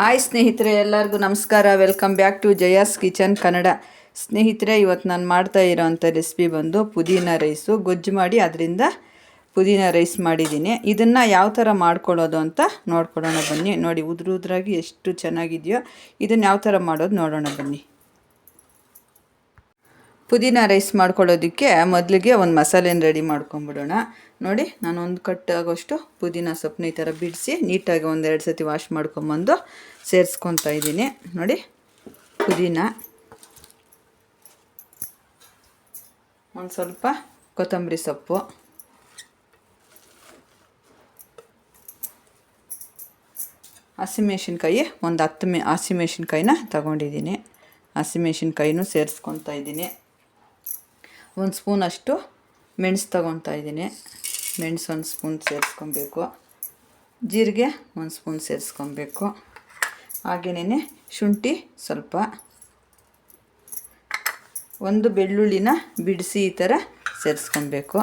Hi ಸ್ನೇಹಿತರೆ, ಎಲ್ಲರಿಗೂ ನಮಸ್ಕಾರ. Welcome back to Jaya's kitchen Kannada ಸ್ನೇಹಿತರೆ ಇವತ್ತು ನಾನು ಮಾಡ್ತಾ ಇರೋವಂಥ ರೆಸಿಪಿ ಬಂದು ಪುದೀನ ರೈಸು ಗೊಜ್ಜು ಮಾಡಿ ಅದರಿಂದ ಪುದೀನ ರೈಸ್ ಮಾಡಿದ್ದೀನಿ. ಇದನ್ನು ಯಾವ ಥರ ಮಾಡ್ಕೊಳ್ಳೋದು ಅಂತ ನೋಡ್ಕೊಳ್ಳೋಣ ಬನ್ನಿ. ನೋಡಿ, ಉದ್ರ ಉದ್ರಾಗಿ ಎಷ್ಟು ಚೆನ್ನಾಗಿದೆಯೋ, ಇದನ್ನು ಯಾವ ಥರ ಮಾಡೋದು ನೋಡೋಣ ಬನ್ನಿ. ಪುದೀನ ರೈಸ್ ಮಾಡ್ಕೊಳ್ಳೋದಕ್ಕೆ ಮೊದಲಿಗೆ ಒಂದು ಮಸಾಲೆನ ರೆಡಿ ಮಾಡ್ಕೊಂಬಿಡೋಣ. ನೋಡಿ, ನಾನು ಒಂದು ಕಟ್ ಆಗೋಷ್ಟು ಪುದೀನ ಸೊಪ್ಪನ್ನ ಈ ಥರ ಬಿಡಿಸಿ ನೀಟಾಗಿ ಒಂದೆರಡು ಸತಿ ವಾಶ್ ಮಾಡ್ಕೊಂಬಂದು ಸೇರಿಸ್ಕೊತಾ ಇದ್ದೀನಿ. ನೋಡಿ, ಪುದೀನ. ಒಂದು ಸ್ವಲ್ಪ ಕೊತ್ತಂಬರಿ ಸೊಪ್ಪು. ಹಸಿಮೆಣ್ಸಿನ್ಕಾಯಿ, ಒಂದು ಹತ್ತು ಮೆ ಹಸಿಮೆಣ್ಸಿನ್ಕಾಯಿನ ತಗೊಂಡಿದ್ದೀನಿ. ಹಸಿಮೆಣ್ಸಿನ್ಕಾಯಿನೂ ಸೇರಿಸ್ಕೊತಾ ಇದ್ದೀನಿ. ಒಂದು ಸ್ಪೂನಷ್ಟು ಮೆಣಸು ತಗೊತಾ ಇದ್ದೀನಿ. ಮೆಣಸು ಒಂದು ಸ್ಪೂನ್ ಸೇರಿಸ್ಕೊಬೇಕು. ಜೀರಿಗೆ ಒಂದು ಸ್ಪೂನ್ ಸೇರಿಸ್ಕೊಬೇಕು. ಹಾಗೆಯೇ ಶುಂಠಿ ಸ್ವಲ್ಪ. ಒಂದು ಬೆಳ್ಳುಳ್ಳಿನ ಬಿಡಿಸಿ ಈ ಥರ ಸೇರಿಸ್ಕೊಬೇಕು.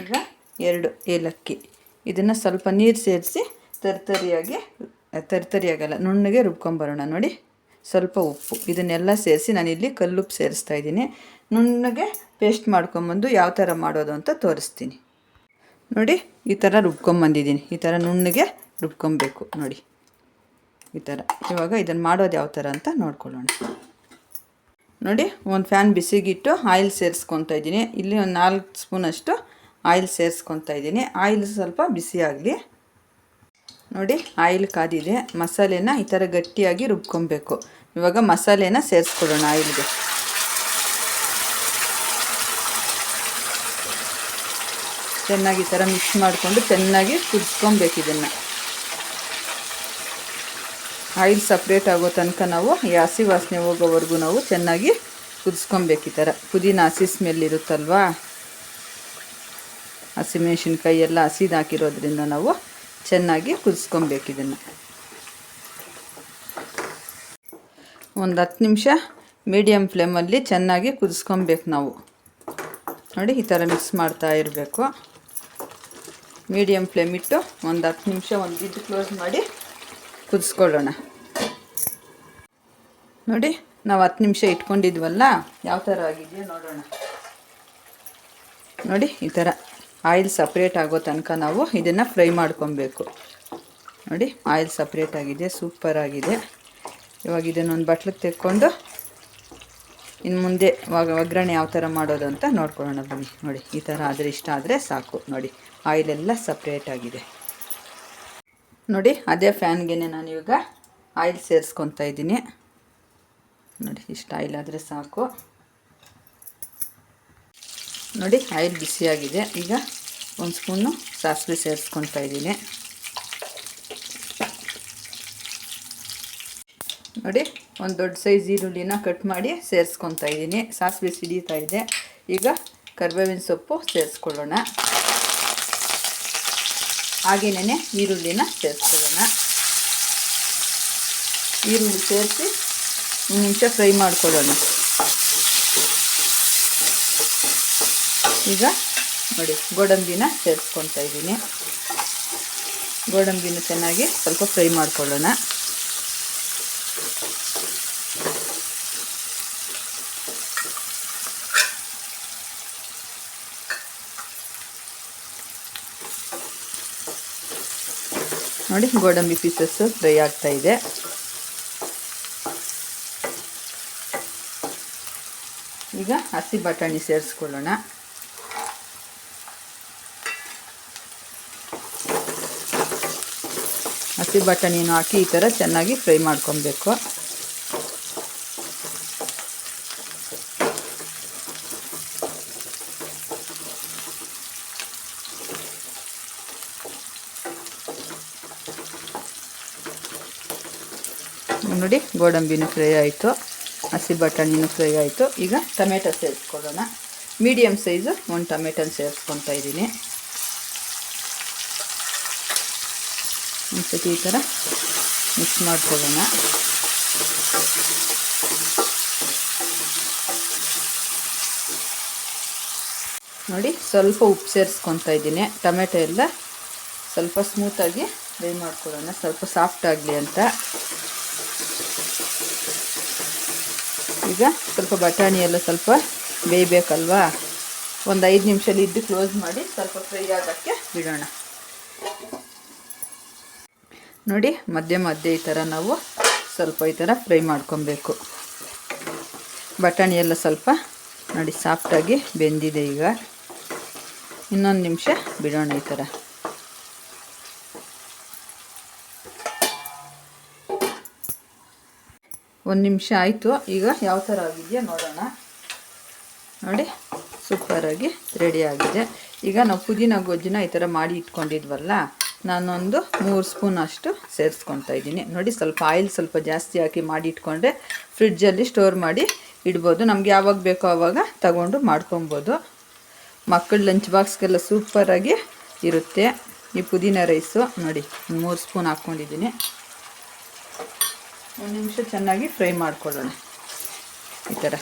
ಈಗ ಎರಡು ಏಲಕ್ಕಿ. ಇದನ್ನು ಸ್ವಲ್ಪ ನೀರು ಸೇರಿಸಿ ತರ್ತರಿಯಾಗಿ, ತರ್ತರಿಯಾಗಲ್ಲ, ನುಣ್ಣಗೆ ರುಬ್ಕೊಂಬರೋಣ ನೋಡಿ. ಸ್ವಲ್ಪ ಉಪ್ಪು ಇದನ್ನೆಲ್ಲ ಸೇರಿಸಿ ನಾನಿಲ್ಲಿ ಕಲ್ಲುಪ್ಪು ಸೇರಿಸ್ತಾ ಇದ್ದೀನಿ. ನುಣ್ಣಗೆ ಪೇಸ್ಟ್ ಮಾಡ್ಕೊಂಬಂದು ಯಾವ ಥರ ಮಾಡೋದು ಅಂತ ತೋರಿಸ್ತೀನಿ. ನೋಡಿ, ಈ ಥರ ರುಬ್ಕೊಂಬಂದಿದ್ದೀನಿ. ಈ ಥರ ನುಣ್ಣಗೆ ರುಬ್ಕೊಬೇಕು. ನೋಡಿ, ಈ ಥರ. ಇವಾಗ ಇದನ್ನು ಮಾಡೋದು ಯಾವ ಥರ ಅಂತ ನೋಡ್ಕೊಳ್ಳೋಣ. ನೋಡಿ, ಒಂದು ಫ್ಯಾನ್ ಬಿಸಿಗಿಟ್ಟು ಆಯಿಲ್ ಸೇರಿಸ್ಕೊತಾ ಇದ್ದೀನಿ. ಇಲ್ಲಿ ಒಂದು ನಾಲ್ಕು ಸ್ಪೂನಷ್ಟು ಆಯಿಲ್ ಸೇರಿಸ್ಕೊತಾ ಇದ್ದೀನಿ. ಆಯಿಲ್ ಸ್ವಲ್ಪ ಬಿಸಿ ಆಗಲಿ ನೋಡಿ, ಆಯಿಲ್ ಕಾದಿದೆ. ಮಸಾಲೆನ ಈ ಥರ ಗಟ್ಟಿಯಾಗಿ ರುಬ್ಕೊಬೇಕು. ಇವಾಗ ಮಸಾಲೆನ ಸೇರಿಸ್ಕೊಡೋಣ ಆಯಿಲ್ಗೆ. ಚೆನ್ನಾಗಿ ಈ ಥರ ಮಿಕ್ಸ್ ಮಾಡಿಕೊಂಡು ಚೆನ್ನಾಗಿ ಕುದಿಸ್ಕೊಬೇಕು ಇದನ್ನು. ಆಯಿಲ್ ಸಪ್ರೇಟ್ ಆಗೋ ತನಕ ನಾವು ಈ ಹಸಿ ವಾಸನೆ ಹೋಗೋವರೆಗೂ ನಾವು ಚೆನ್ನಾಗಿ ಕುದಿಸ್ಕೊಬೇಕು ಈ ಥರ ಪುದೀನ ಹಸಿ ಸ್ಮೆಲ್ ಇರುತ್ತಲ್ವಾ? ಹಸಿಮೆಣಸಿನ್ಕಾಯಿ ಎಲ್ಲ ಹಸಿದು ಹಾಕಿರೋದ್ರಿಂದ ನಾವು ಚೆನ್ನಾಗಿ ಕುದಿಸ್ಕೊಬೇಕು ಇದನ್ನು. ಒಂದು ಹತ್ತು ನಿಮಿಷ ಮೀಡಿಯಮ್ ಫ್ಲೇಮಲ್ಲಿ ಚೆನ್ನಾಗಿ ಕುದಿಸ್ಕೊಬೇಕು ನಾವು. ನೋಡಿ, ಈ ಥರ ಮಿಕ್ಸ್ ಮಾಡ್ತಾ ಇರಬೇಕು. ಮೀಡಿಯಮ್ ಫ್ಲೇಮ್ ಇಟ್ಟು ಒಂದು ಹತ್ತು ನಿಮಿಷ ಒಂದು ಇದು ಕ್ಲೋಸ್ ಮಾಡಿ ಕುದಿಸ್ಕೊಳ್ಳೋಣ. ನೋಡಿ, ನಾವು ಹತ್ತು ನಿಮಿಷ ಇಟ್ಕೊಂಡಿದ್ವಲ್ಲ, ಯಾವ ಥರ ಆಗಿದೆಯೋ ನೋಡೋಣ. ನೋಡಿ, ಈ ಥರ ಆಯಿಲ್ ಸಪ್ರೇಟ್ ಆಗೋ ತನಕ ನಾವು ಇದನ್ನು ಫ್ರೈ ಮಾಡ್ಕೊಬೇಕು. ನೋಡಿ, ಆಯಿಲ್ ಸಪ್ರೇಟ್ ಆಗಿದೆ, ಸೂಪರ್ ಆಗಿದೆ. ಇವಾಗ ಇದನ್ನೊಂದು ಬಟ್ಲಿಗೆ ತೆಕ್ಕೊಂಡು ಇನ್ನು ಮುಂದೆ ಇವಾಗ ಒಗ್ಗರಣೆ ಯಾವ ಥರ ಮಾಡೋದು ಅಂತ ನೋಡ್ಕೊಳ್ಳೋಣ ಬನ್ನಿ. ನೋಡಿ, ಈ ಥರ ಆದರೆ ಇಷ್ಟ ಆದರೆ ಸಾಕು. ನೋಡಿ ಆಯಿಲೆಲ್ಲ ಸಪ್ರೇಟ್ ಆಗಿದೆ. ನೋಡಿ, ಅದೇ ಫ್ಯಾನ್ಗೆ ನಾನು ಇವಾಗ ಆಯಿಲ್ ಸೇರಿಸ್ಕೊತಾ ಇದ್ದೀನಿ. ನೋಡಿ, ಇಷ್ಟು ಆಯಿಲ್ ಆದರೆ ಸಾಕು. ನೋಡಿ, ಆಯಿಲ್ ಬಿಸಿಯಾಗಿದೆ. ಈಗ ಒಂದು ಸ್ಪೂನು ಸಾಸಿವೆ ಸೇರಿಸ್ಕೊತಾ ಇದ್ದೀನಿ. ನೋಡಿ, ಒಂದು ದೊಡ್ಡ ಸೈಜ್ ಈರುಳ್ಳಿನ ಕಟ್ ಮಾಡಿ ಸೇರಿಸ್ಕೊತಾ ಇದ್ದೀನಿ. ಸಾಸಿವೆ ಸಿಡಿತಾ ಇದೆ. ಈಗ ಕರಿಬೇವಿನ ಸೊಪ್ಪು ಸೇರಿಸ್ಕೊಳ್ಳೋಣ. ಹಾಗೆಯೇ ಈರುಳ್ಳಿನ ಸೇರಿಸ್ಕೊಳ್ಳೋಣ. ಈರುಳ್ಳಿ ಸೇರಿಸಿ ಒಂದು ನಿಮಿಷ ಫ್ರೈ ಮಾಡ್ಕೊಳ್ಳೋಣ. ಈಗ ನೋಡಿ, ಗೋಡಂಬಿನ ಸೇರಿಸ್ಕೊತಾ ಇದ್ದೀನಿ. ಗೋಡಂಬಿನ ಚೆನ್ನಾಗಿ ಸ್ವಲ್ಪ ಫ್ರೈ ಮಾಡ್ಕೊಳ್ಳೋಣ. ನೋಡಿ, ಗೋಡಂಬಿ ಪೀಸಸ್ಸು ಫ್ರೈ ಆಗ್ತಾ ಇದೆ. ಈಗ ಹಸಿ ಬಟಾಣಿ ಸೇರಿಸ್ಕೊಳ್ಳೋಣ. ಹಸಿ ಬಟಾಣಿಯನ್ನು ಹಾಕಿ ಈ ಥರ ಚೆನ್ನಾಗಿ ಫ್ರೈ ಮಾಡ್ಕೊಬೇಕು. ನೋಡಿ ಗೋಡಂಬಿನೂ ಫ್ರೈ ಆಯಿತು, ಹಸಿ ಬಟಾಣಿನೂ ಫ್ರೈ ಆಯಿತು. ಈಗ ಟೊಮೆಟೊ ಸೇರಿಸ್ಕೊಳ್ಳೋಣ. ಮೀಡಿಯಮ್ ಸೈಜು ಒಂದು ಟೊಮೆಟೊನ ಸೇರಿಸ್ಕೊತಾ ಇದ್ದೀನಿ. ಒಂದ್ಸತಿ ಈ ಥರ ಮಿಕ್ಸ್ ಮಾಡ್ಕೊಳ್ಳೋಣ. ನೋಡಿ, ಸ್ವಲ್ಪ ಉಪ್ಪು ಸೇರಿಸ್ಕೊತಾ ಇದ್ದೀನಿ. ಟೊಮೆಟೊ ಎಲ್ಲ ಸ್ವಲ್ಪ ಸ್ಮೂತಾಗಿ ಫ್ರೈ ಮಾಡ್ಕೊಳ್ಳೋಣ. ಸ್ವಲ್ಪ ಸಾಫ್ಟ್ ಆಗಲಿ ಅಂತ. ಈಗ ಸ್ವಲ್ಪ ಬಟಾಣಿ ಎಲ್ಲ ಸ್ವಲ್ಪ ಬೇಯಬೇಕಲ್ವಾ? ಒಂದು ಐದು ನಿಮಿಷಲ್ಲಿ ಇದ್ದು ಕ್ಲೋಸ್ ಮಾಡಿ ಸ್ವಲ್ಪ ಫ್ರೈ ಆಗೋಕ್ಕೆ ಬಿಡೋಣ. ನೋಡಿ, ಮಧ್ಯೆ ಮಧ್ಯೆ ಈ ಥರ ನಾವು ಸ್ವಲ್ಪ ಈ ಥರ ಫ್ರೈ ಮಾಡ್ಕೊಬೇಕು. ಬಟಾಣಿ ಎಲ್ಲ ಸ್ವಲ್ಪ ನೋಡಿ ಸಾಫ್ಟಾಗಿ ಬೆಂದಿದೆ ಈಗ. ಇನ್ನೊಂದು ನಿಮಿಷ ಬಿಡೋಣ ಈ ಥರ ಒಂದು ನಿಮಿಷ ಆಯಿತು. ಈಗ ಯಾವ ಥರ ಆಗಿದೆಯಾ ನೋಡೋಣ. ನೋಡಿ ಸೂಪರಾಗಿ ರೆಡಿ ಆಗಿದೆ. ಈಗ ನಾವು ಪುದೀನ ಗೊಜ್ಜಿನ ಈ ಥರ ಮಾಡಿ ಇಟ್ಕೊಂಡಿದ್ವಲ್ಲ ನಾನೊಂದು ಮೂರು ಸ್ಪೂನ್ ಅಷ್ಟು ಸೇರಿಸ್ಕೊತಾ ಇದ್ದೀನಿ. ನೋಡಿ, ಸ್ವಲ್ಪ ಆಯಿಲ್ ಸ್ವಲ್ಪ ಜಾಸ್ತಿ ಹಾಕಿ ಮಾಡಿ ಇಟ್ಕೊಂಡ್ರೆ ಫ್ರಿಡ್ಜಲ್ಲಿ ಸ್ಟೋರ್ ಮಾಡಿ ಇಡ್ಬೋದು. ನಮ್ಗೆ ಯಾವಾಗ ಬೇಕೋ ಆವಾಗ ತಗೊಂಡು ಮಾಡ್ಕೊಬೋದು ಮಕ್ಕಳ ಲಂಚ್ ಬಾಕ್ಸ್ಗೆಲ್ಲ ಸೂಪರಾಗಿ ಇರುತ್ತೆ. ಈ ಪುದೀನ ರೈಸು, ನೋಡಿ, ಮೂರು ಸ್ಪೂನ್ ಹಾಕ್ಕೊಂಡಿದ್ದೀನಿ. ಒಂದು ನಿಮಿಷ ಚೆನ್ನಾಗಿ ಫ್ರೈ ಮಾಡ್ಕೊಳ್ಳೋಣ. ಈ ಥರ.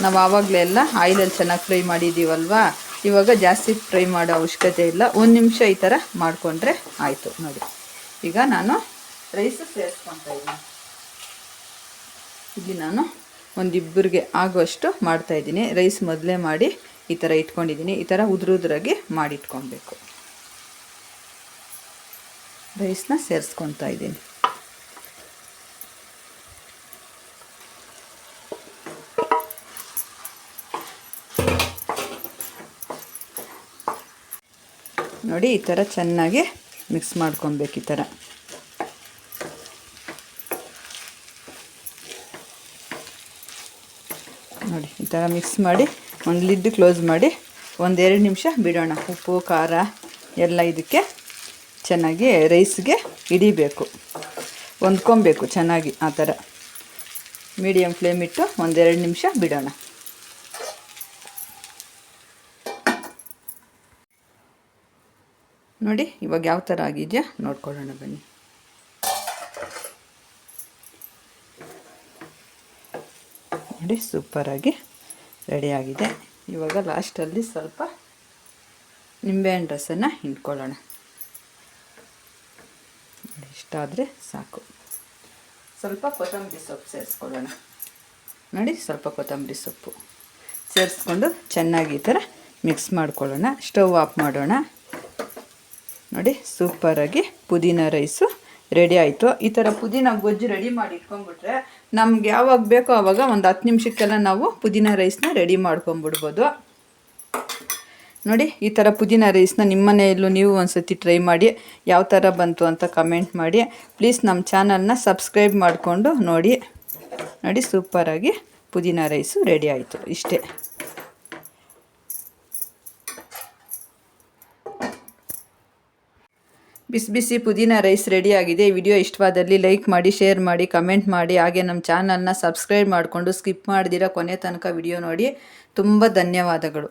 ನಾವು ಆವಾಗಲೇ ಎಲ್ಲ ಆಯಿಲಲ್ಲಿ ಚೆನ್ನಾಗಿ ಫ್ರೈ ಮಾಡಿದ್ದೀವಲ್ವಾ? ಇವಾಗ ಜಾಸ್ತಿ ಫ್ರೈ ಮಾಡೋ ಅವಶ್ಯಕತೆ ಇಲ್ಲ. ಒಂದು ನಿಮಿಷ ಈ ಥರ ಮಾಡಿಕೊಂಡ್ರೆ ಆಯಿತು. ನೋಡಿ. ಈಗ ನಾನು ರೈಸ್ ಸೇರಿಸ್ಕೊತಾ ಇದ್ದೀನಿ. ಇಲ್ಲಿ ನಾನು ಒಂದಿಬ್ಬರಿಗೆ ಆಗುವಷ್ಟು ಮಾಡ್ತಾಯಿದ್ದೀನಿ ರೈಸ್ ಮೊದಲೇ ಮಾಡಿ ಈ ಥರ ಇಟ್ಕೊಂಡಿದ್ದೀನಿ. ಈ ಥರ ಉದುರು ಉದುರಾಗಿ ಮಾಡಿ ಇಟ್ಕೊಬೇಕು ರೈಸ್ನ ಸೇರಿಸ್ಕೊತಾ ಇದ್ದೀನಿ. ನೋಡಿ, ಈ ಥರ ಚೆನ್ನಾಗಿ ಮಿಕ್ಸ್ ಮಾಡ್ಕೊಬೇಕು ಈ ಥರ ನೋಡಿ, ಈ ಥರ ಮಿಕ್ಸ್ ಮಾಡಿ, ಒಂದು ಲಿಡ್ ಕ್ಲೋಸ್ ಮಾಡಿ ಒಂದೆರಡು ನಿಮಿಷ ಬಿಡೋಣ. ಉಪ್ಪು, ಖಾರ ಎಲ್ಲ ಇದಕ್ಕೆ ಚೆನ್ನಾಗಿ ರೈಸ್ಗೆ ಹಿಡಿಬೇಕು. ಹೊಂದ್ಕೊಬೇಕು ಚೆನ್ನಾಗಿ ಆ ಥರ ಮೀಡಿಯಮ್ ಫ್ಲೇಮ್ ಇಟ್ಟು ಒಂದೆರಡು ನಿಮಿಷ ಬಿಡೋಣ. ನೋಡಿ, ಇವಾಗ ಯಾವ ಥರ ಆಗಿದೆಯಾ? ನೋಡ್ಕೊಳ್ಳೋಣ ಬನ್ನಿ. ನೋಡಿ ಸೂಪರಾಗಿ ರೆಡಿಯಾಗಿದೆ ಇವಾಗ ಲಾಸ್ಟಲ್ಲಿ ಸ್ವಲ್ಪ ನಿಂಬೆಹಣ್ಣು ರಸನ ಹಿಂಡ್ಕೊಳ್ಳೋಣ. ನೋಡಿ ಇಷ್ಟಾದರೆ ಸಾಕು. ಸ್ವಲ್ಪ ಕೊತ್ತಂಬರಿ ಸೊಪ್ಪು ಸೇರಿಸ್ಕೊಳ್ಳೋಣ. ನೋಡಿ, ಸ್ವಲ್ಪ ಕೊತ್ತಂಬರಿ ಸೊಪ್ಪು ಸೇರಿಸ್ಕೊಂಡು ಚೆನ್ನಾಗಿ ಈ ಥರ ಮಿಕ್ಸ್ ಮಾಡ್ಕೊಳ್ಳೋಣ. ಸ್ಟವ್ ಆಫ್ ಮಾಡೋಣ. ನೋಡಿ ಸೂಪರಾಗಿ ಪುದೀನ ರೈಸು ರೆಡಿ ಆಯಿತು. ಈ ಥರ ಪುದೀನ ಗೊಜ್ಜು ರೆಡಿ ಮಾಡಿ ಇಟ್ಕೊಂಡ್ಬಿಟ್ರೆ ನಮ್ಗೆ ಯಾವಾಗ ಬೇಕೋ ಆವಾಗ ಒಂದು ಹತ್ತು ನಿಮಿಷಕ್ಕೆಲ್ಲ ನಾವು ಪುದೀನ ರೈಸ್ನ ರೆಡಿ ಮಾಡ್ಕೊಂಬಿಡ್ಬೋದು ನೋಡಿ, ಈ ಥರ ಪುದೀನ ರೈಸ್ನ ನಿಮ್ಮ ಮನೆಯಲ್ಲೂ ನೀವು ಒಂದು ಸತಿ ಟ್ರೈ ಮಾಡಿ ಯಾವ ಥರ ಬಂತು ಅಂತ ಕಮೆಂಟ್ ಮಾಡಿ. ಪ್ಲೀಸ್ ನಮ್ಮ ಚಾನಲ್ನ ಸಬ್ಸ್ಕ್ರೈಬ್ ಮಾಡಿಕೊಂಡು ನೋಡಿ. ನೋಡಿ ಸೂಪರಾಗಿ ಪುದೀನ ರೈಸು ರೆಡಿ ಆಯಿತು. ಇಷ್ಟೇ. ಬಿಸಿ ಬಿಸಿ ಪುದೀನ ರೈಸ್ ರೆಡಿ ಆಗಿದೆ. ಈ ವಿಡಿಯೋ ಇಷ್ಟವಾದಲ್ಲಿ ಲೈಕ್ ಮಾಡಿ ಶೇರ್ ಮಾಡಿ ಕಮೆಂಟ್ ಮಾಡಿ. ಹಾಗೆ ನಮ್ಮ ಚಾನಲ್ನ ಸಬ್ಸ್ಕ್ರೈಬ್ ಮಾಡಿಕೊಂಡು ಸ್ಕಿಪ್ ಮಾಡಿದಿರೋ ಕೊನೆ ತನಕ ವಿಡಿಯೋ ನೋಡಿ. ತುಂಬ ಧನ್ಯವಾದಗಳು.